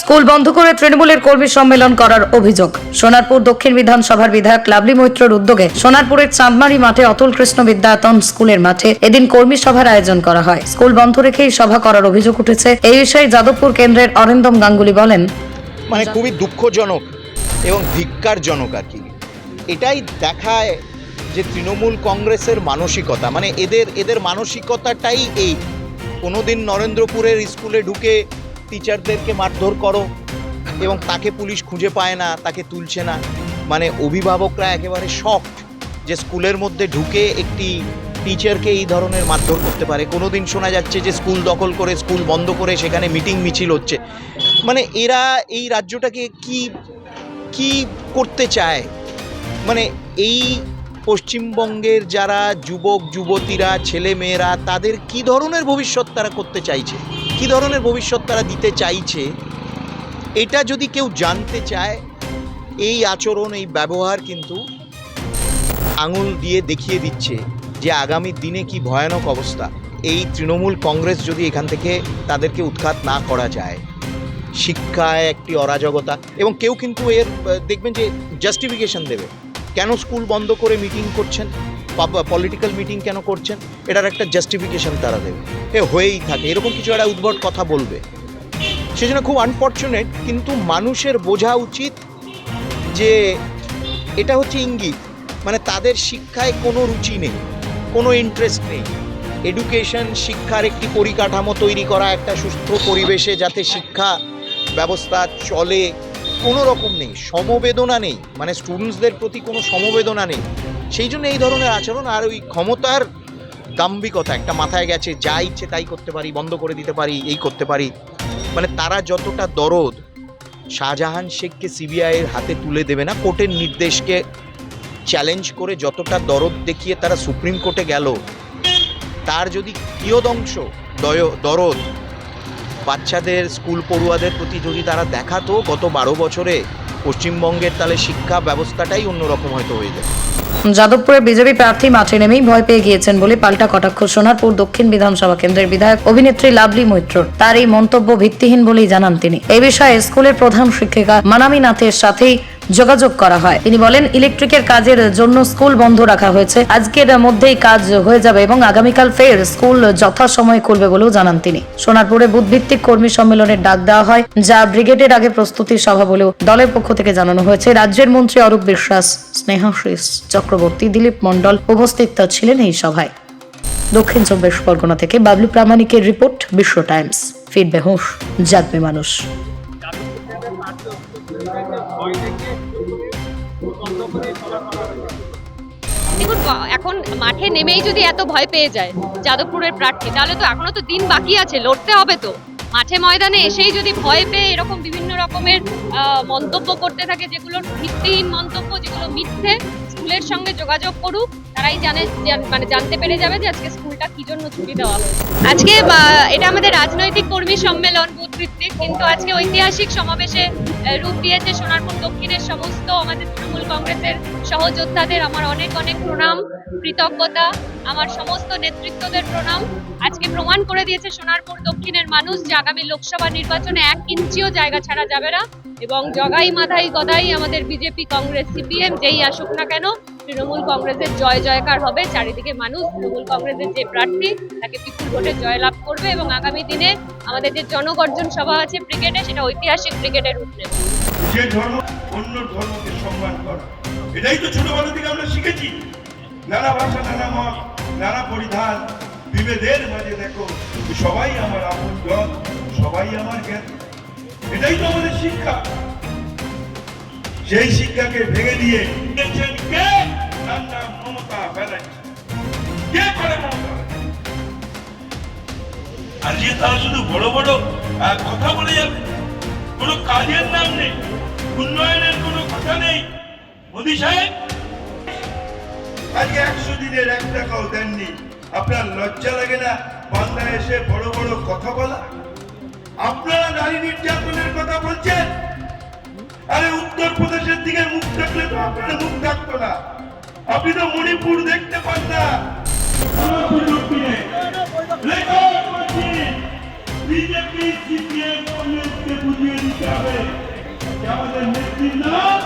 School বন্ধ করে তৃণমূলের কর্মী সম্মেলন করার অভিযোগ। সোনারপুর দক্ষিণ বিধানসভার বিধায়ক লাভলি মৈত্রর উদ্যোগে সোনারপুরের চাঁদমারি মাঠে অতুল কৃষ্ণ বিদ্যায়তন স্কুলের মাঠে এদিন কর্মী সভার আয়োজন করা হয়। স্কুল বন্ধ রেখেই সভা করার অভিযোগ উঠেছে। এই বিষয়ে যাদবপুর কেন্দ্রের অরিন্দম গাঙ্গুলি বলেন মানে খুবই দুঃখজনক এবং ধিক্কারজনক আর কি। এটাই দেখায় যে তৃণমূল কংগ্রেসের মানসিকতা। মানে এদের এদের মানসিকতাটাই এই। কোনোদিন নরেন্দ্রপুরের স্কুলে ঢুকে টিচারদেরকে মারধর করো এবং তাকে পুলিশ খুঁজে পায় না, তাকে তুলছে না। মানে অভিভাবকরা একেবারে শকড যে স্কুলের মধ্যে ঢুকে একটি টিচারকে এই ধরনের মারধর করতে পারে। কোনোদিন শোনা যাচ্ছে যে স্কুল দখল করে, স্কুল বন্ধ করে সেখানে মিটিং মিছিল হচ্ছে। মানে এরা এই রাজ্যটাকে কি কি করতে চায়? মানে এই পশ্চিমবঙ্গের যারা যুবক, যুবতীরা ছেলে মেয়েরা তাদের কি ধরনের ভবিষ্যৎ তারা করতে চাইছে? কি ধরনের ভবিষ্যৎ তারা দিতে চাইছে? এটা যদি কেউ জানতে চায়, এই আচরণ, এই ব্যবহার কিন্তু আঙুল দিয়ে দেখিয়ে দিচ্ছে যে আগামী দিনে কি ভয়ানক অবস্থা। এই তৃণমূল কংগ্রেস যদি এখান থেকে তাদেরকে উৎখাত না করা যায় শিক্ষায় একটি অরাজকতা এবং কেউ কিন্তু এর দেখবেন যে জাস্টিফিকেশন দেবে। কেন স্কুল বন্ধ করে মিটিং করছেন? পলিটিক্যাল মিটিং কেন করছেন? এটার একটা জাস্টিফিকেশন তারা দেবে। এ হয়েই থাকে। এরকম কিছু একটা উদ্ভট কথা বলবে। সেজন্য খুব আনফর্চুনেট কিন্তু মানুষের বোঝা উচিত যে এটা হচ্ছে ইঙ্গিত। মানে তাদের শিক্ষায় কোনো রুচি নেই, কোনো ইন্টারেস্ট নেই। এডুকেশন শিক্ষার একটি পরিকাঠামো তৈরি করা, একটা সুস্থ পরিবেশে যাতে শিক্ষা ব্যবস্থা চলে, কোনো রকম নেই, সমবেদনা নেই মানে স্টুডেন্টসদের প্রতি কোনো সমবেদনা নেই। সেই জন্য এই ধরনের আচরণ, আর ওই ক্ষমতার দাম্ভিকতা, একটা মাথায় গেছে, যা ইচ্ছে তাই করতে পারি, বন্ধ করে দিতে পারি, এই করতে পারি। মানে তারা যতটা দরদ শাহজাহান শেখকে সিবিআইয়ের হাতে তুলে দেবে না, কোর্টের নির্দেশকে চ্যালেঞ্জ করে যতটা দরদ দেখিয়ে তারা সুপ্রিম কোর্টে গেল, তার যদি কিয়দংশ দয়, দরদ বাচ্চাদের, স্কুল পড়ুয়াদের প্রতি যদি তারা দেখাতো গত বারো বছরে। পশ্চিমবঙ্গের তাহলে শিক্ষা ব্যবস্থাটাই অন্যরকম হয়তো হয়ে যাবে যাদবপুরে বিজেপি প্রার্থী মাঠে নেমেই ভয় পেয়ে গিয়েছেন বলে পাল্টা কটাক্ষ সোনারপুর দক্ষিণ বিধানসভা কেন্দ্রের বিধায়ক অভিনেত্রী লাভলি মৈত্র। তার এই মন্তব্য ভিত্তিহীন বলেই জানান তিনি। এ বিষয়ে স্কুলের প্রধান শিক্ষিকা মানামি নাথের সাথেই যোগাযোগ করা হয়। তিনি বলেন, ইলেকট্রিকের কাজের জন্য স্কুল বন্ধ রাখা হয়েছে। আজকের মধ্যেই কাজ হয়ে যাবে এবং আগামীকাল ফের স্কুল যথাসময়ে খুলবে বলেও জানান তিনি। সোনারপুরে বুথভিত্তিক কর্মী সম্মেলনের ডাক দেওয়া হয়, যা ব্রিগেডের আগে প্রস্তুতির সভা বলেও দলের পক্ষ থেকে জানানো হয়েছে। রাজ্যের মন্ত্রী অরূপ বিশ্বাস স্নেহাশিস চক্রবর্তী, দিলীপ মণ্ডল উপস্থিত ছিলেন এই সভায়। দক্ষিণ চব্বিশ পরগনা থেকে বাবলু প্রামাণিকের রিপোর্ট, বিশ্ব টাইমস। ফিরবে হুঁশ, জাগবে মানুষ। দেখুন এখন মাঠে নেমেই যদি এত ভয় পেয়ে যায় যাদবপুরের প্রার্থী, তাহলে তো এখনও তো দিন বাকি আছে, লড়তে হবে তো। মাঠে ময়দানে এসেই যদি ভয় পেয়ে এরকম বিভিন্ন রকমের মন্তব্য করতে থাকে, যেগুলো ভিত্তিহীন মন্তব্য, যেগুলো মিথ্যে, স্কুলের সঙ্গে যোগাযোগ করুক, তারাই জানে মানে জানতে পেরে যাবে যে আজকে স্কুলটা কি জন্য ছুটি দেওয়া আজকে এটা আমাদের রাজনৈতিক কর্মী সম্মেলন বুথ কিন্তু আজকে ঐতিহাসিক সমাবেশে রূপ দিয়েছে সোনারপুর দক্ষিণের সমস্ত আমাদের তৃণমূল কংগ্রেসের সহযোদ্ধাদের। আমার অনেক অনেক প্রণাম, কৃতজ্ঞতা, আমার সমস্ত নেতৃত্বদের প্রণাম। আজকে প্রমাণ করে দিয়েছে সোনারপুর দক্ষিণের মানুষ যে আগামী লোকসভা নির্বাচনে এক ইঞ্চিও জায়গা ছাড়া যাবে না। এবং জগাই মাথাই গদাই আমাদের বিজেপি, কংগ্রেস, সিপিএম, যেই আসুক না কেন তৃণমূল কংগ্রেসের জয় জয়কার হবে। চারিদিকে মানুষ তৃণমূল কংগ্রেসের যে প্রার্থী, তাকে বিপুল ভোটে জয়লাভ করবে এবং আগামী দিনে আমাদের যে জনগর্জন সভা আছে ব্রিগেডে সেটা ঐতিহাসিক ব্রিগেডের রূপ নেবে যে ধর্ম, অন্য ধর্মকে সম্মান করা। এটাই তো ছোটবেলা থেকে আমরা শিখেছি। নানা ভাষা, নানা মত, নানা পরিধান, বিভেদের মাঝে দেখো, সবাই আমার আপন জন সবাই আমার জ্ঞান। এটাই তো আমাদের শিক্ষা। সেই শিক্ষাকে ভেঙে দিয়ে আজকে তারা শুধু বড় বড় কথা বলে যাবে কোনো কাজের নাম নেই উন্নয়নের কোনো কথা নেই মোদী সাহেব আজকে একশো দিনের এক টাকাও দেননি আপনার লজ্জা লাগে না বাংলায় এসে বড় বড় কথা বলা আপনারা নারী নির্যাতনের কথা বলছেন আরে উত্তর প্রদেশের দিকে মুখ থাকলে তো আপনার মুখ থাকতো না। আপনি তো মণিপুর দেখতে পান না। বিজেপি সিপিএম কংগ্রেসকে বুঝিয়ে দিতে হবে আমাদের নেত্রীর নাম